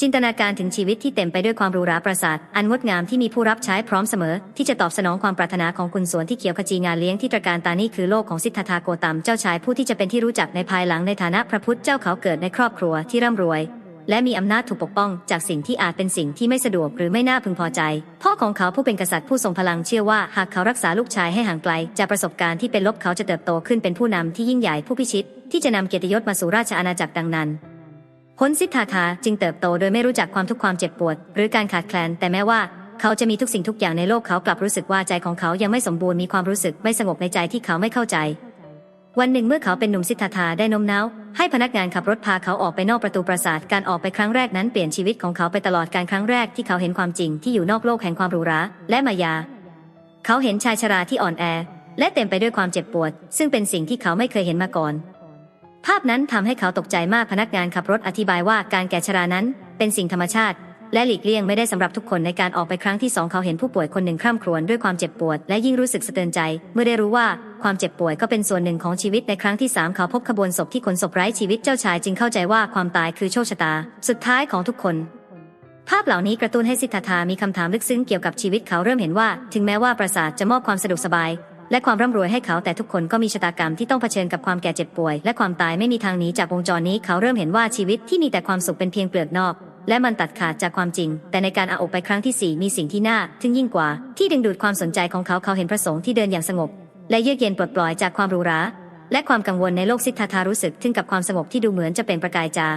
จินตนาการถึงชีวิตที่เต็มไปด้วยความรูราประสาท อันงดงามที่มีผู้รับใช้พร้อมเสมอ ที่จะตอบสนองความปรารถนาของคุณสวนที่เขียวขจีงานเลี้ยงที่ตรการตานี่คือโลกของสิทธัตถาโกตัมเจ้าชายผู้ที่จะเป็นที่รู้จักในภายหลังในฐานะพระพุทธเจ้าเขาเกิดในครอบครัวที่ร่ำรวย และมีอำนาจถูกปกป้อง จากสิ่งที่อาจเป็นสิ่งที่ไม่สะดวกหรือไม่น่าพึงพอใจ พ่อของเขาผู้เป็นกษัตริย์ผู้ทรงพลังเชื่อว่าหากเขารักษาลูกชายให้ห่างไกลจากประสบการณ์ที่เป็นลบเขาจะเติบโตขึ้นเป็นผู้นำที่ยิ่งใหญ่ผู้พิชิต ที่จะนำเกียรติยศมาสู่ราชอาณาจักรดังนั้น ผลสิทธาธาจึงเติบโตโดยไม่รู้จักความทุกข์ความเจ็บปวด หรือการขาดแคลน แต่แม้ว่าเขาจะมีทุกสิ่งทุกอย่างในโลกเขากลับรู้สึกว่าใจของเขายังไม่สมบูรณ์มีความรู้สึกไม่สงบในใจที่เขาไม่เข้าใจ วันหนึ่งเมื่อเขาเป็นหนุ่มสิทธาธาได้นมน้าว ให้พนักงานขับรถพาเขาออกไปนอกประตูปราสาทการออกไปครั้งแรกนั้นเปลี่ยนชีวิตของเขาไปตลอดการครั้งแรกที่เขาเห็นความจริงที่อยู่นอกโลกแห่งความหรูหราและมายา เขาเห็นชายชราที่อ่อนแอ และเต็มไปด้วยความเจ็บปวด ซึ่งเป็นสิ่งที่เขาไม่เคยเห็นมาก่อน ภาพนั้นทำให้เขาตกใจมากพนักงานขับรถอธิบายว่าการแก่ชรานั้นเป็นสิ่งธรรมชาติ และหลีกเลี่ยงไม่ได้สำหรับทุกคนในการออกไปครั้งที่สองเขาเห็นผู้ป่วยคนหนึ่งคร่ำครวญด้วยความเจ็บปวด และยิ่งรู้สึกสะเทือนใจ เมื่อได้รู้ว่าความเจ็บป่วยก็เป็นส่วนหนึ่งของชีวิตในครั้งที่สามเขาพบขบวนศพที่ขนศพไร้ชีวิตเจ้าชายจึงเข้าใจว่าความตายคือโชคชะตา สุดท้ายของทุกคนภาพเหล่านี้กระตุ้นให้สิทธาธามีคำถามลึกซึ้งเกี่ยวกับชีวิตเขาเริ่มเห็นว่า ถึงแม้ว่าปราสาทจะมอบความสะดวกสบาย และความร่ำรวยให้เขาแต่ทุกคนก็มีชะตากรรมที่ต้องเผชิญกับความแก่เจ็บป่วย และความตายไม่มีทางหนีจากวงจรนี้เขาเริ่มเห็นว่าชีวิตที่มีแต่ความสุขเป็นเพียงเปลือกนอก และมันตัดขาดจากความจริง แต่ในการอาอกไปครั้งที่สี่มีสิ่งที่น่าทึ่งยิ่งกว่า ที่ดึงดูดความสนใจของเขาเขาเห็นพระสงฆ์ที่เดินอย่างสงบ และเยือกเย็นปลดปล่อยจากความหรูหราและความกังวลในโลกสิทธาธารู้สึกถึงกับความสงบที่ดูเหมือนจะเป็นประกายจา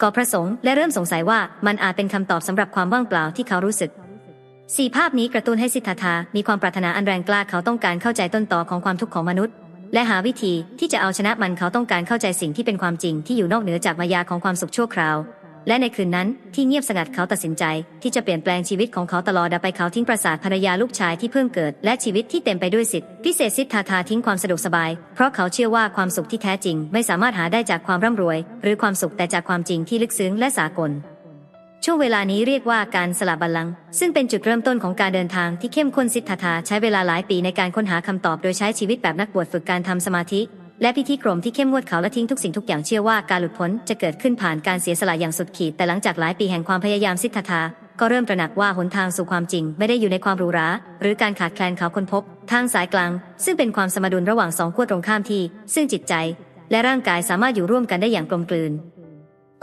ก็พระสงฆ์และเริ่มสงสัยว่ามันอาจเป็นคำตอบสำหรับความว่างเปล่าที่เขารู้สึก สี่ภาพนี้กระตุ้นให้สิทธาธามีความปรารถนาอันแรงกล้าเขาต้องการเข้าใจต้นตอของความทุกข์ของมนุษย์ และหาวิธีที่จะเอาชนะมันเขาต้องการเข้าใจสิ่งที่เป็นความจริงที่อยู่นอกเหนือจากมายาของความสุขชั่วคราว และในคืนนั้นที่เงียบสงัดเขาตัดสินใจ ที่จะเปลี่ยนแปลงชีวิตของเขาตลอดไปเขาทิ้งปราสาทภรรยาลูกชายที่เพิ่งเกิด และชีวิตที่เต็มไปด้วยสิทธิพิเศษสิทธาธาทิ้งความสะดวกสบาย เพราะเขาเชื่อว่าความสุขที่แท้จริง ไม่สามารถหาได้จากความร่ำรวย หรือความสุขแต่จากความจริงที่ลึกซึ้งและสากล ช่วงเวลานี้เรียกว่าการสละบัลลังก์ซึ่งเป็นจุดเริ่มต้นของการเดินทางที่เข้มข้นสิทธาธาใช้เวลาหลายปีในการค้นหาคำตอบโดยใช้ชีวิตแบบนักบวชฝึกการทำสมาธิ และพิธีกรมที่เข้มงวดเขาและทิ้งทุกสิ่งทุกอย่างเชื่อว่าการหลุดพ้นจะเกิดขึ้นผ่านการเสียสละอย่างสุดขีดแต่หลังจากหลายปีแห่งความพยายามสิทธาธาก็เริ่มตระหนักว่าหนทางสู่ความจริง ไม่ได้อยู่ในความหรูหราหรือการขาดแคลนเขาค้นพบ ทางสายกลาง ซึ่งเป็นความสมดุลระหว่างสองขั้วตรงข้ามที่ ซึ่งจิตใจ และร่างกายสามารถอยู่ร่วมกันได้อย่างกลมกลืน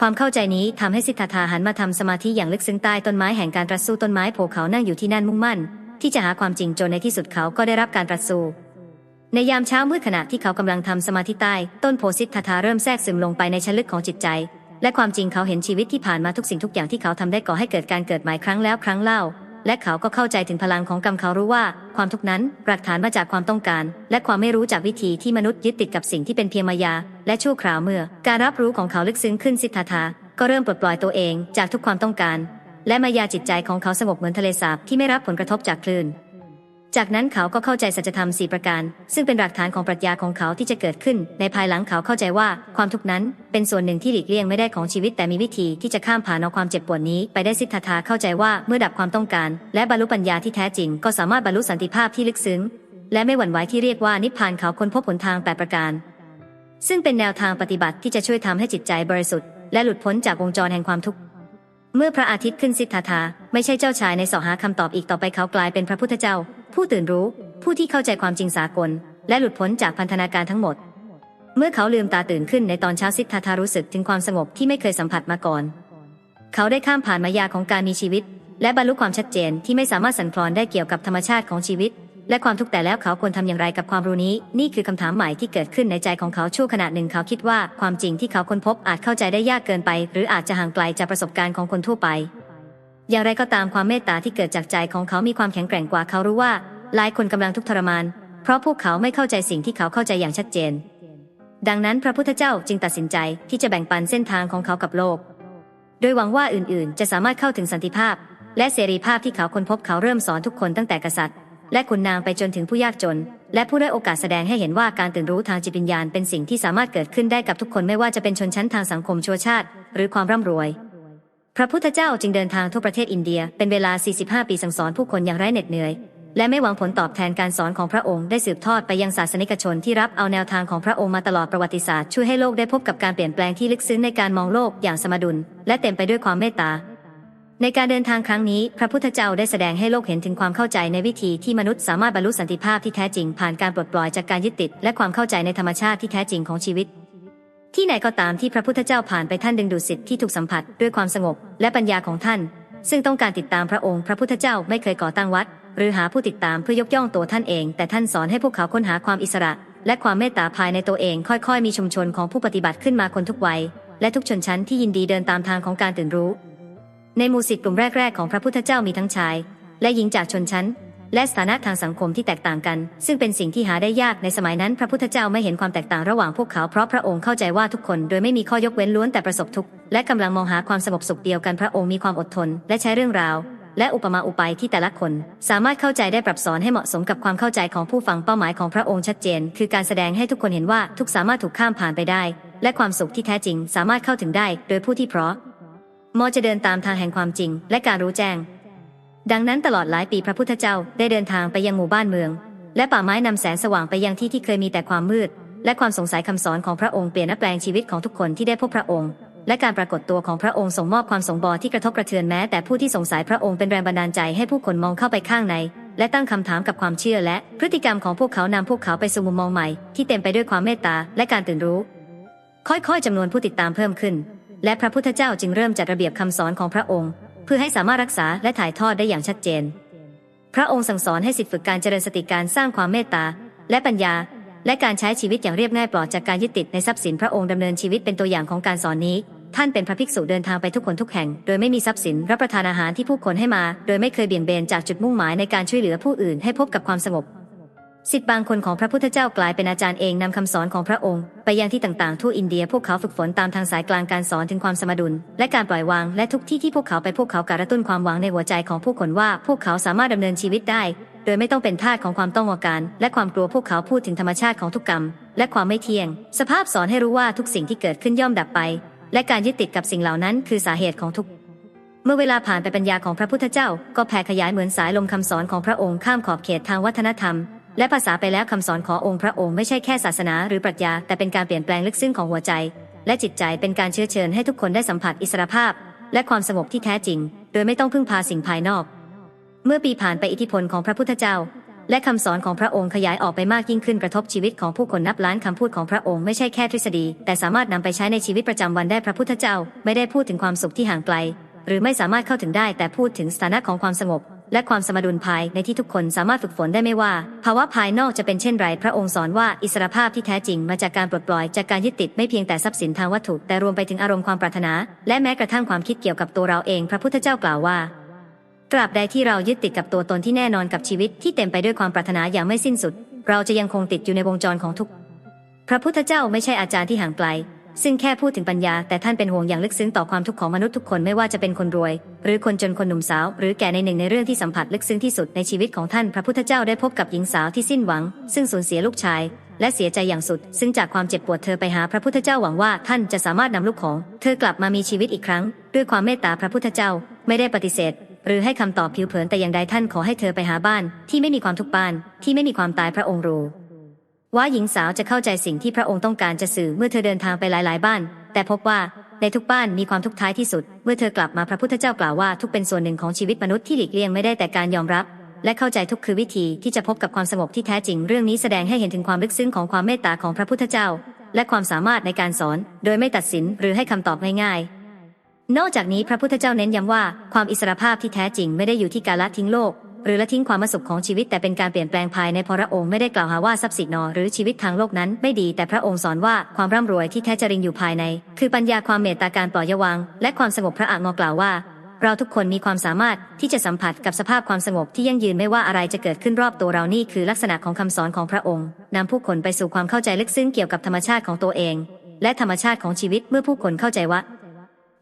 ความเข้าใจนี้ทำให้สิทธาธาหันมาทำสมาธิอย่างลึกซึ้งใต้ต้นไม้แห่งการตรัสสู้ต้นไม้โผเขานั่งอยู่ที่นั่นมุ่งมั่น ที่จะหาความจริงจนในที่สุดเขาก็ได้รับการตรัสสู้ในยามเช้ามืดขณะที่เขากำลังทำสมาธิใต้ ต้นโพสิทธาธาเริ่มแทรกซึมลงไปในชั้นลึกของจิตใจ และความจริงเขาเห็นชีวิตที่ผ่านมาทุกสิ่งทุกอย่างที่เขาทำได้ก่อให้เกิดการเกิดใหม่ครั้งแล้วครั้งเล่า และเขาก็เข้าใจถึงพลังของกรรมเขารู้ว่า ความทุกข์นั้นรากฐานมาจากความต้องการ และความไม่รู้จากวิธีที่มนุษย์ยึดติดกับสิ่งที่เป็นเพียงมายา และชั่วคราวเมื่อ การรับรู้ของเขาลึกซึ้งขึ้นสิทธาธาก็เริ่มปลดปล่อยตัวเองจากทุกความต้องการ และมายาจิตใจของเขาสงบเหมือนทะเลสาบที่ไม่รับผลกระทบจากคลื่น จากนั้นเขาก็เข้าใจสัจธรรมสี่ประการ ซึ่งเป็นหลักฐานของปรัชญาของเขาที่จะเกิดขึ้น ในภายหลังเขาเข้าใจว่าความทุกข์นั้น เป็นส่วนหนึ่งที่หลีกเลี่ยงไม่ได้ของชีวิตแต่มีวิธีที่จะข้ามผ่านเอาความเจ็บปวดนี้ ไปได้สิทธาธาเข้าใจว่าเมื่อดับความต้องการ และบรรลุปัญญาที่แท้จริง ก็สามารถบรรลุสันติภาพที่ลึกซึ้ง และไม่หวั่นไหวที่เรียกว่านิพพานเขาค้นพบหนทางแปดประการ ซึ่งเป็นแนวทางปฏิบัติที่จะช่วยทำให้จิตใจบริสุทธิ์และหลุดพ้นจากวงจรแห่งความทุกข์เมื่อพระอาทิตย์ขึ้นสิทธาธาไม่ใช่เจ้าชายในสอหาคำตอบอีกต่อไปเขากลายเป็นพระพุทธเจ้า ผู้ตื่นรู้ ผู้ที่เข้าใจความจริงสากล และหลุดพ้นจากพันธนาการทั้งหมด เมื่อเขาลืมตาตื่นขึ้นในตอนเช้าสิทธาธารู้สึกถึงความสงบที่ไม่เคยสัมผัสมาก่อน เขาได้ข้ามผ่านมายาของการมีชีวิต และบรรลุความชัดเจนที่ไม่สามารถสั่นคลอนได้เกี่ยวกับธรรมชาติของชีวิต และความทุกข์แต่แล้วเขาควรทำอย่างไรกับความรู้นี้ นี่คือคำถามใหม่ที่เกิดขึ้นในใจของเขาชั่วขณะหนึ่งเขาคิดว่าความจริงที่เขาค้นพบอาจเข้าใจได้ยากเกินไป หรืออาจจะห่างไกลจากประสบการณ์ของคนทั่วไป อย่างไรก็ตามความเมตตาที่เกิดจากใจของเขามีความแข็งแกร่งกว่าเขารู้ว่าหลายคนกำลังทุกข์ทรมาน เพราะพวกเขาไม่เข้าใจสิ่งที่เขาเข้าใจอย่างชัดเจน ดังนั้นพระพุทธเจ้าจึงตัดสินใจที่จะแบ่งปันเส้นทางของเขากับโลก โดยหวังว่าอื่นๆ จะสามารถเข้าถึงสันติภาพ และเสรีภาพที่เขาค้นพบเขาเริ่มสอนทุกคนตั้งแต่กษัตริย์ และขุนนางไปจนถึงผู้ยากจน และผู้ได้โอกาสแสดงให้เห็นว่าการตื่นรู้ทางจิตวิญญาณเป็นสิ่งที่สามารถเกิดขึ้นได้กับทุกคนไม่ว่าจะเป็นชนชั้นทางสังคมชัวชาติ หรือความร่ำรวย พระพุทธเจ้าจึงเดินทางทั่วประเทศอินเดีย เป็นเวลา 45 ปีสั่งสอนผู้คนอย่างไร้เหน็ดเหนื่อย และไม่หวังผลตอบแทนการสอนของพระองค์ได้สืบทอดไปยังศาสนิกชนที่รับเอาแนวทางของพระองค์มาตลอดประวัติศาสตร์ช่วยให้โลกได้พบกับการเปลี่ยนแปลงที่ลึกซึ้งในการมองโลกอย่างสมดุล และเต็มไปด้วยความเมตตาในการเดินทางครั้งนี้ พระพุทธเจ้าได้แสดงให้โลกเห็นถึงความเข้าใจในวิธีที่มนุษย์สามารถบรรลุสันติภาพที่แท้จริงผ่านการปลดปล่อยจากการยึดติด และความเข้าใจในธรรมชาติที่แท้จริงของชีวิต ที่ไหนก็ตามที่พระพุทธเจ้าผ่านไปท่านดึงดูดสิทธิ์ที่ถูกสัมผัสด้วยความสงบและปัญญาของท่าน ซึ่งต้องการติดตามพระองค์พระพุทธเจ้าไม่เคยก่อตั้งวัด หรือหาผู้ติดตามเพื่อยกย่องตัวท่านเอง แต่ท่านสอนให้พวกเขาค้นหาความอิสระ และความเมตตาภายในตัวเอง ค่อยๆ มีชุมชนของผู้ปฏิบัติขึ้นมาคนทุกวัย และทุกชนชั้นที่ยินดีเดินตามทางของการตื่นรู้ ในมูสิทธิ์กลุ่มแรกๆของพระพุทธเจ้ามีทั้งชาย และหญิงจากชนชั้น และสถานะทางสังคมที่แตกต่างกัน ซึ่งเป็นสิ่งที่หาได้ยากในสมัยนั้น พระพุทธเจ้าไม่เห็นความแตกต่างระหว่างพวกเขาเพราะพระองค์เข้าใจว่าทุกคนโดยไม่มีข้อยกเว้นล้วนแต่ประสบทุกข์และกำลังมองหาความสงบสุขเดียวกันพระองค์มีความอดทน และใช้เรื่องราวและอุปมาอุปายที่แต่ละคน สามารถเข้าใจได้ปรับสอนให้เหมาะสมกับความเข้าใจของผู้ฟังเป้าหมายของพระองค์ชัดเจน คือการแสดงให้ทุกคนเห็นว่าทุกสามารถถูกข้ามผ่านไปได้ และความสุขที่แท้จริงสามารถเข้าถึงได้ โดยผู้ที่เพราะมอจะเดินตามทางแห่งความจริง และการรู้แจ้ง ดังนั้นตลอดหลายปีพระพุทธเจ้าได้เดินทางไปยังหมู่บ้านเมือง และป่าไม้นำแสงสว่างไปยังที่ที่เคยมีแต่ความมืด และความสงสัยคำสอนของพระองค์เปลี่ยนแปลงชีวิตของทุกคนที่ได้พบพระองค์ และการปรากฏตัวของพระองค์ส่งมอบความสงบที่กระทบกระเทือนแม้แต่ผู้ที่สงสัยพระองค์เป็นแรงบันดาลใจให้ผู้คนมองเข้าไปข้างใน และตั้งคำถามกับความเชื่อและ พฤติกรรมของพวกเขานำพวกเขาไปสู่มุมมองใหม่ที่เต็มไปด้วยความเมตตาและการตื่นรู้ ค่อยๆจำนวนผู้ติดตามเพิ่มขึ้น และพระพุทธเจ้าจึงเริ่มจัดระเบียบคำสอนของพระองค์ พื่อให้สามารถรักษาและถ่ายทอดได้อย่างชัดเจน พระองค์สั่งสอนให้สิทธิฝึกการเจริญสติการสร้างความเมตตา และปัญญา และการใช้ชีวิตอย่างเรียบง่ายปลอดจากการยึดติดในทรัพย์สินพระองค์ดำเนินชีวิตเป็นตัวอย่างของการสอนนี้ ท่านเป็นพระภิกษุเดินทางไปทุกคนทุกแห่ง โดยไม่มีทรัพย์สินรับประทานอาหารที่ผู้คนให้มา โดยไม่เคยเบี่ยงเบนจากจุดมุ่งหมายในการช่วยเหลือผู้อื่นให้พบกับความสงบ สิทธิ์บางคนของพระพุทธเจ้ากลายเป็นอาจารย์เองนำคำสอนของพระองค์ ไปยังที่ต่างๆทั่วอินเดียพวกเขาฝึกฝนตามทางสายกลางการสอนถึงความสมดุล และการปล่อยวางและทุกที่ที่พวกเขาไปพวกเขาการกระตุ้นความหวังในหัวใจของผู้คนว่า พวกเขาสามารถดำเนินชีวิตได้ โดยไม่ต้องเป็นทาสของความต้องการและความกลัวพวกเขาพูดถึงธรรมชาติของทุกกรรม และความไม่เที่ยง สภาพสอนให้รู้ว่าทุกสิ่งที่เกิดขึ้นย่อมดับไป และการยึดติดกับสิ่งเหล่านั้น คือสาเหตุของทุกเมื่อเวลาผ่านไปปัญญาของพระพุทธเจ้า ก็แผ่ขยายเหมือนสายลมคำสอนของพระองค์ข้ามขอบเขตทางวัฒนธรรม และภาษาไปแล้วคำสอนขององค์พระองค์ไม่ใช่แค่ศาสนาหรือปรัชญา แต่เป็นการเปลี่ยนแปลงลึกซึ้งของหัวใจ และจิตใจเป็นการเชื้อเชิญให้ทุกคนได้สัมผัสอิสรภาพ และความสงบที่แท้จริง โดยไม่ต้องพึ่งพาสิ่งภายนอก เมื่อปีผ่านไปอิทธิพลของพระพุทธเจ้า และคำสอนของพระองค์ขยายออกไปมากยิ่งขึ้นกระทบชีวิตของผู้คนนับล้านคำพูดของพระองค์ไม่ใช่แค่ทฤษฎี แต่สามารถนำไปใช้ในชีวิตประจำวันได้พระพุทธเจ้า ไม่ได้พูดถึงความสุขที่ห่างไกล หรือไม่สามารถเข้าถึงได้แต่พูดถึงสถานะของความสงบ และความสมดุลภายในที่ทุกคนสามารถฝึกฝนได้ไม่ว่า ภาวะภายนอกจะเป็นเช่นไร พระองค์สอนว่าอิสรภาพที่แท้จริงมาจากการปลดปล่อยจากการยึดติดไม่เพียงแต่ทรัพย์สินทางวัตถุแต่รวมไปถึงอารมณ์ความปรารถนา และแม้กระทั่งความคิดเกี่ยวกับตัวเราเอง พระพุทธเจ้ากล่าวว่าตราบใดที่เรายึดติดกับตัวตนที่แน่นอนกับชีวิตที่เต็มไปด้วยความปรารถนาอย่างไม่สิ้นสุด เราจะยังคงติดอยู่ในวงจรของทุกข์พระพุทธเจ้าไม่ใช่อาจารย์ที่ห่างไกล ซึ่งแค่พูดถึงปัญญา แต่ท่านเป็นห่วงอย่างลึกซึ้งต่อความทุกข์ของมนุษย์ทุกคนไม่ว่าจะเป็นคนรวย หรือคนจนคนหนุ่มสาว หรือแก่ในหนึ่งในเรื่องที่สัมผัสลึกซึ้งที่สุดในชีวิตของท่านพระพุทธเจ้าได้พบกับหญิงสาวที่สิ้นหวัง ซึ่งสูญเสียลูกชาย และเสียใจอย่างสุด ซึ่งจากความเจ็บปวดเธอไปหาพระพุทธเจ้าหวังว่าท่านจะสามารถนำลูกของ เธอกลับมามีชีวิตอีกครั้ง ด้วยความเมตตาพระพุทธเจ้า ไม่ได้ปฏิเสธ หรือให้คำตอบผิวเผินแต่อย่างใดท่านขอให้เธอไปหาบ้าน ที่ไม่มีความทุกข์บ้าน ที่ไม่มีความตายพระองค์รู้ ว่าหญิงสาวจะเข้าใจสิ่งที่พระองค์ต้องการจะสื่อเมื่อเธอเดินทางไปหลาย ๆ บ้าน แต่พบว่าในทุกบ้านมีความทุกข์ท้ายที่สุด เมื่อเธอกลับมาพระพุทธเจ้ากล่าวว่าทุกเป็นส่วนหนึ่งของชีวิตมนุษย์ที่หลีกเลี่ยงไม่ได้แต่การยอมรับ และเข้าใจทุกคือวิธีที่จะพบกับความสงบที่แท้จริง เรื่องนี้แสดงให้เห็นถึงความลึกซึ้งของความเมตตาของพระพุทธเจ้า และความสามารถในการสอน โดยไม่ตัดสินหรือให้คำตอบง่ายๆ นอกจากนี้พระพุทธเจ้าเน้นย้ำว่าความอิสรภาพที่แท้จริงไม่ได้อยู่ที่การละทิ้งโลก หรือละทิ้งความมสุขของชีวิตแต่เป็นการเปลี่ยนแปลงภายในพระองค์ไม่ได้กล่าวหาว่าทรัพย์สินนอหรือชีวิตทางโลกนั้นไม่ดีแต่พระองค์สอนว่าความร่ำรวยที่แท้จริงอยู่ภายใน คือปัญญาความเมตตาการปล่อยวาง และความสงบพระอางกล่าวว่า เราทุกคนมีความสามารถที่จะสัมผัสกับสภาพความสงบที่ยั่งยืนไม่ว่าอะไรจะเกิดขึ้นรอบตัวเรานี่คือลักษณะของคำสอนของพระองค์นำผู้คนไปสู่ความเข้าใจลึกซึ้งเกี่ยวกับธรรมชาติของตัวเอง และธรรมชาติของชีวิตเมื่อผู้คนเข้าใจว่า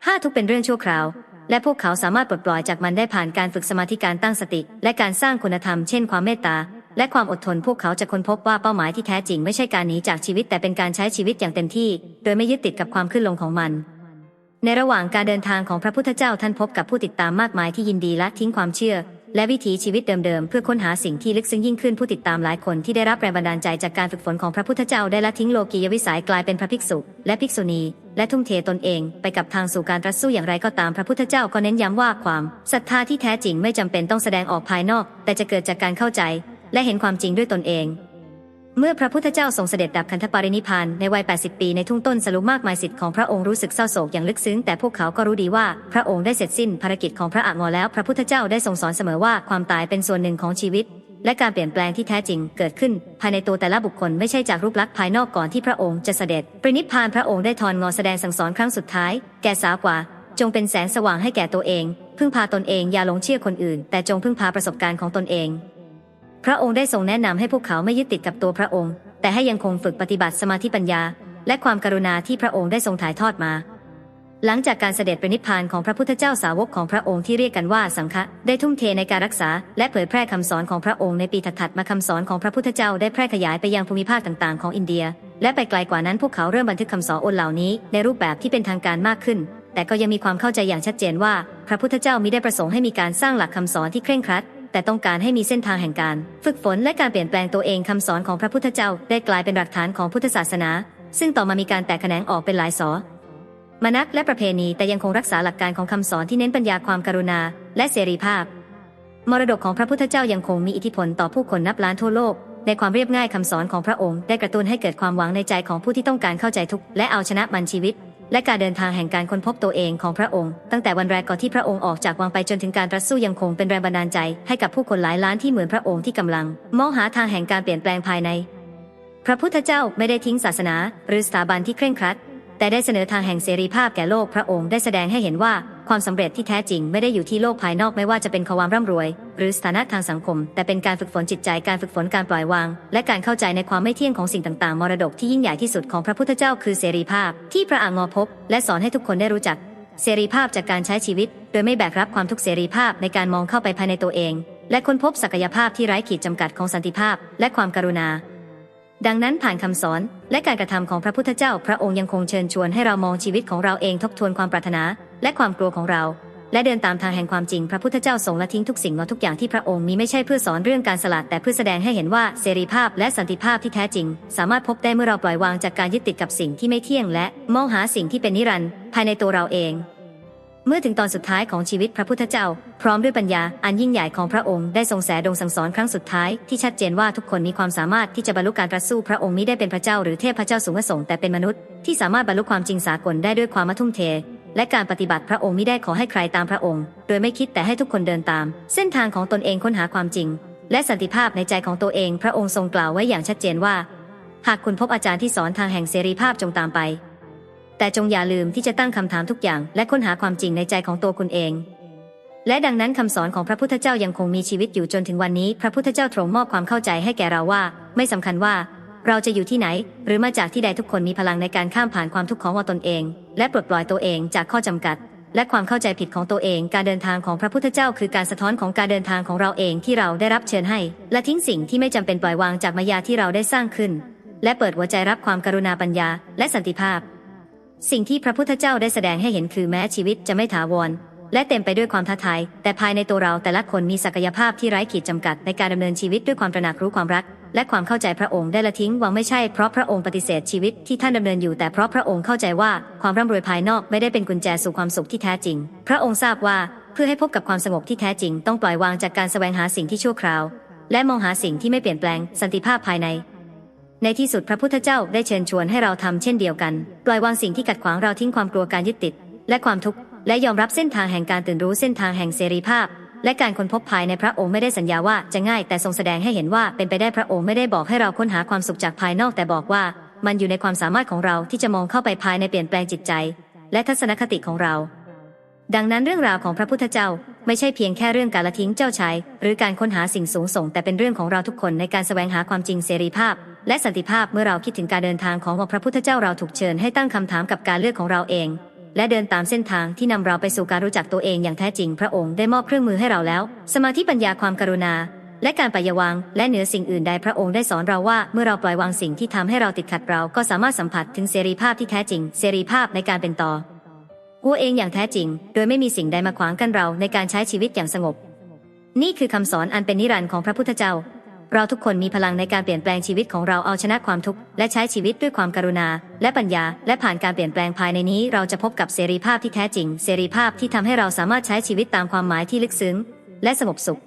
ห้าทุกเป็นเรื่องชั่วคราว และพวกเขาสามารถปลดปล่อยจากมันได้ผ่านการฝึกสมาธิการตั้งสติ และการสร้างคุณธรรมเช่นความเมตตาและความอดทนพวกเขาจะค้นพบว่าเป้าหมายที่แท้จริงไม่ใช่การหนีจากชีวิตแต่เป็นการใช้ชีวิตอย่างเต็มที่ โดยไม่ยึดติดกับความขึ้นลงของมัน ในระหว่างการเดินทางของพระพุทธเจ้าท่านพบกับผู้ติดตามมากมายที่ยินดีละทิ้งความเชื่อ และวิถีชีวิตเดิมๆ เพื่อค้นหาสิ่งที่ลึกซึ้งยิ่งขึ้นผู้ติดตามหลายคนที่ได้รับแรงบันดาลใจจากการฝึกฝนของพระพุทธเจ้าได้ละทิ้งโลกียวิสัยกลายเป็นพระภิกษุ และภิกษุณี และทุ่มเทตนเอง ไปกับทางสู่การรัสสู้อย่างไรก็ตามพระพุทธเจ้าก็เน้นย้ำว่าความศรัทธาที่แท้จริงไม่จำเป็นต้องแสดงออกภายนอก แต่จะเกิดจากการเข้าใจ และเห็นความจริงด้วยตนเอง เมื่อพระพุทธเจ้าทรงเสด็จดับขันธปรินิพานในวัย 80 ปีในทุ่งต้นสลุมากมายสิทธิ์ของพระองค์รู้สึกเศร้าโศกอย่างลึกซึ้งแต่พวกเขาก็รู้ดีว่าพระองค์ได้เสร็จสิ้นภารกิจของพระอางอแล้ว พระพุทธเจ้าได้ทรงสอนเสมอว่าความตายเป็นส่วนหนึ่งของชีวิต และการเปลี่ยนแปลงที่แท้จริงเกิดขึ้น ภายในตัวแต่ละบุคคลไม่ใช่จากรูปลักษณ์ภายนอกก่อนที่พระองค์จะเสด็จปรินิพพานพระองค์ได้ทอนงอแสดงสั่งสอนครั้งสุดท้าย แก่สาวกว่า จงเป็นแสงสว่างให้แก่ตัวเอง พึ่งพาตนเองอย่าหลงเชื่อคนอื่น แต่จงพึ่งพาประสบการณ์ของตนเอง พระองค์ได้ทรงแนะนำให้พวกเขาไม่ยึดติดกับตัวพระองค์ แต่ให้ยังคงฝึกปฏิบัติสมาธิปัญญา และความกรุณาที่พระองค์ได้ทรงถ่ายทอดมา หลังจากการเสด็จประนิพพานของพระพุทธเจ้าสาวกของพระองค์ที่เรียกกันว่าสังฆะได้ทุ่มเทในการรักษา และเผยแพร่คำสอนของพระองค์ในปีถัดๆมาคำสอนของพระพุทธเจ้าได้แพร่ขยายไปยังภูมิภาคต่างๆ ของอินเดีย และไปไกลกว่านั้นพวกเขาเริ่มบันทึกคำสอนเหล่านี้ ในรูปแบบที่เป็นทางการมากขึ้น แต่ก็ยังมีความเข้าใจอย่างชัดเจนว่า พระพุทธเจ้ามิได้ประสงค์ให้มีการสร้างหลักคำสอนที่เคร่งครัด แต่ต้องการให้มีเส้นทางแห่งการ ฝึกฝนและการเปลี่ยนแปลงตัวเองคำสอนของพระพุทธเจ้าได้กลายเป็นหลักฐานของพุทธศาสนา ซึ่งต่อมามีการแตกแขนงออกเป็นหลายสอมนักและประเพณีแต่ยังคงรักษาหลักการของคำสอนที่เน้นปัญญาความกรุณา และเสรีภาพ มรดกของพระพุทธเจ้ายังคงมีอิทธิพลต่อผู้คนนับล้านทั่วโลก ในความเรียบง่ายคำสอนของพระองค์ ได้กระตุ้นให้เกิดความหวังในใจของผู้ที่ต้องการเข้าใจทุกและเอาชนะมันชีวิต และการเดินทางแห่งการค้นพบตัวเองของพระองค์ ตั้งแต่วันแรกก่อนที่พระองค์ออกจากวังไปจนถึงการตรัสสู้ยังคงเป็นแรงบันดาลใจให้กับผู้คนหลายล้านที่เหมือนพระองค์ที่กำลัง มองหาทางแห่งการเปลี่ยนแปลงภายใน พระพุทธเจ้าไม่ได้ทิ้งศาสนา หรือสถาบันที่เคร่งครัด แต่ได้เสนอทางแห่งเสรีภาพแก่โลกพระองค์ได้แสดงให้เห็นว่าความสำเร็จที่แท้จริงไม่ได้อยู่ที่โลกภายนอกไม่ว่าจะเป็นความร่ำรวย หรือสถานะทางสังคม แต่เป็นการฝึกฝนจิตใจการฝึกฝนการปล่อยวาง และการเข้าใจในความไม่เที่ยงของสิ่งต่างๆ มรดกที่ยิ่งใหญ่ที่สุดของพระพุทธเจ้าคือเสรีภาพ ที่พระอางอพบ และสอนให้ทุกคนได้รู้จัก เสรีภาพจากการใช้ชีวิต โดยไม่แบกรับความทุกข์เสรีภาพในการมองเข้าไปภายในตัวเอง และค้นพบศักยภาพที่ไร้ขีดจำกัดของสันติภาพ และความกรุณา ดังนั้นผ่านคำสอนและการกระทำของพระพุทธเจ้า พระองค์ยังคงเชิญชวนให้เรามองชีวิตของเราเองทบทวนความปรารถนา และความกลัวของเรา และเดินตามทางแห่งความจริง พระพุทธเจ้าทรงละทิ้งทุกสิ่งและทุกอย่างที่พระองค์มีไม่ใช่เพื่อสอนเรื่องการสลัดแต่เพื่อแสดงให้เห็นว่าเสรีภาพและสันติภาพที่แท้จริง สามารถพบได้เมื่อเราปล่อยวางจากการยึดติดกับสิ่งที่ไม่เที่ยง และมองหาสิ่งที่เป็นนิรันดร์ภายในตัวเราเอง เมื่อถึงตอนสุดท้ายของชีวิตพระพุทธเจ้า พร้อมด้วยปัญญาอันยิ่งใหญ่ของพระองค์ได้ทรงแสดงสั่งสอนครั้งสุดท้ายที่ชัดเจนว่าทุกคนมีความสามารถที่จะบรรลุการตรัสสู้พระองค์มิได้เป็นพระเจ้าหรือเทพเจ้าสูงส่งแต่เป็นมนุษย์ที่สามารถบรรลุความจริงสากลได้ด้วยความทุ่มเท และการปฏิบัติพระองค์มิได้ขอให้ใครตามพระองค์ โดยไม่คิดแต่ให้ทุกคนเดินตาม เส้นทางของตนเองค้นหาความจริง และสันติภาพในใจของตัวเอง พระองค์ทรงกล่าวไว้อย่างชัดเจนว่า หากคุณพบอาจารย์ที่สอนทางแห่งเสรีภาพจงตามไป แต่จงอย่าลืมที่จะตั้งคำถามทุกอย่าง และค้นหาความจริงในใจของตัวคุณเอง และดังนั้นคำสอนของพระพุทธเจ้ายังคงมีชีวิตอยู่จนถึงวันนี้ พระพุทธเจ้าทรงมอบความเข้าใจให้แก่เราว่า ไม่สำคัญว่า เราจะอยู่ที่ไหน หรือมาจากที่ใดทุกคนมีพลังในการข้ามผ่านความทุกข์ของตนเอง และปลดปล่อยตัวเองจากข้อจำกัด และความเข้าใจผิดของตัวเอง การเดินทางของพระพุทธเจ้า คือการสะท้อนของการเดินทางของเราเองที่เราได้รับเชิญให้ และทิ้งสิ่งที่ไม่จำเป็นปล่อยวางจากมายาที่เราได้สร้างขึ้น และเปิดหัวใจรับความกรุณาปัญญา และสันติภาพ สิ่งที่พระพุทธเจ้าได้แสดงให้เห็นคือแม้ชีวิตจะไม่ถาวร และเต็มไปด้วยความท้าทาย แต่ภายในตัวเราแต่ละคนมีศักยภาพที่ไร้ขีดจำกัดในการดำเนินชีวิตด้วยความตระหนักรู้ความรัก และความเข้าใจพระองค์ได้ละทิ้งวางไม่ใช่เพราะพระองค์ปฏิเสธชีวิตที่ท่านดำเนินอยู่แต่เพราะพระองค์เข้าใจว่าความร่ำรวยภายนอกไม่ได้เป็นกุญแจสู่ความสุขที่แท้จริง พระองค์ทราบว่าเพื่อให้พบกับความสงบที่แท้จริง ต้องปล่อยวางจากการแสวงหาสิ่งที่ชั่วคราว และมองหาสิ่งที่ไม่เปลี่ยนแปลงสันติภาพภายใน ในที่สุดพระพุทธเจ้าได้เชิญชวนให้เราทำเช่นเดียวกัน ปล่อยวางสิ่งที่กัดขวางเราทิ้งความกลัวการยึดติด และความทุกข์และยอมรับเส้นทางแห่งการตื่นรู้เส้นทางแห่งเสรีภาพ และการค้นพบภายในพระองค์ไม่ได้สัญญาว่าจะง่ายแต่ทรงแสดงให้เห็นว่าเป็นไปได้พระองค์ไม่ได้บอกให้เราค้นหาความสุขจากภายนอกแต่บอกว่า มันอยู่ในความสามารถของเราที่จะมองเข้าไปภายในเปลี่ยนแปลงจิตใจ และทัศนคติของเรา ดังนั้นเรื่องราวของพระพุทธเจ้าไม่ใช่เพียงแค่เรื่องการละทิ้งเจ้าชายหรือการค้นหาสิ่งสูงส่ง แต่เป็นเรื่องของเราทุกคนในการแสวงหาความจริงเสรีภาพและสันติภาพเมื่อเราคิดถึงการเดินทางของพระพุทธเจ้าเราถูกเชิญให้ตั้งคำถามกับการเลือกของเราเอง และเดินตามเส้นทางที่นำเราไปสู่การรู้จักตัวเองอย่างแท้จริง พระองค์ได้มอบเครื่องมือให้เราแล้ว สมาธิปัญญาความกรุณา และการปล่อยวางและเหนือสิ่งอื่นใดพระองค์ได้สอนเราว่าเมื่อเราปล่อยวางสิ่งที่ทำให้เราติดขัดเราก็สามารถสัมผัสถึงเสรีภาพที่แท้จริง เสรีภาพในการเป็นต่อวัวเองอย่างแท้จริง โดยไม่มีสิ่งใดมาขวางกันเราในการใช้ชีวิตอย่างสงบ นี่คือคำสอนอันเป็นนิรันดร์ของพระพุทธเจ้า เราทุกคนมีพลังในการเปลี่ยนแปลงชีวิตของเราเอาชนะความทุกข์และใช้ชีวิตด้วยความกรุณา และปัญญา และผ่านการเปลี่ยนแปลงภายในนี้เราจะพบกับเสรีภาพที่แท้จริง เสรีภาพที่ทำให้เราสามารถใช้ชีวิตตามความหมายที่ลึกซึ้ง และสงบสุข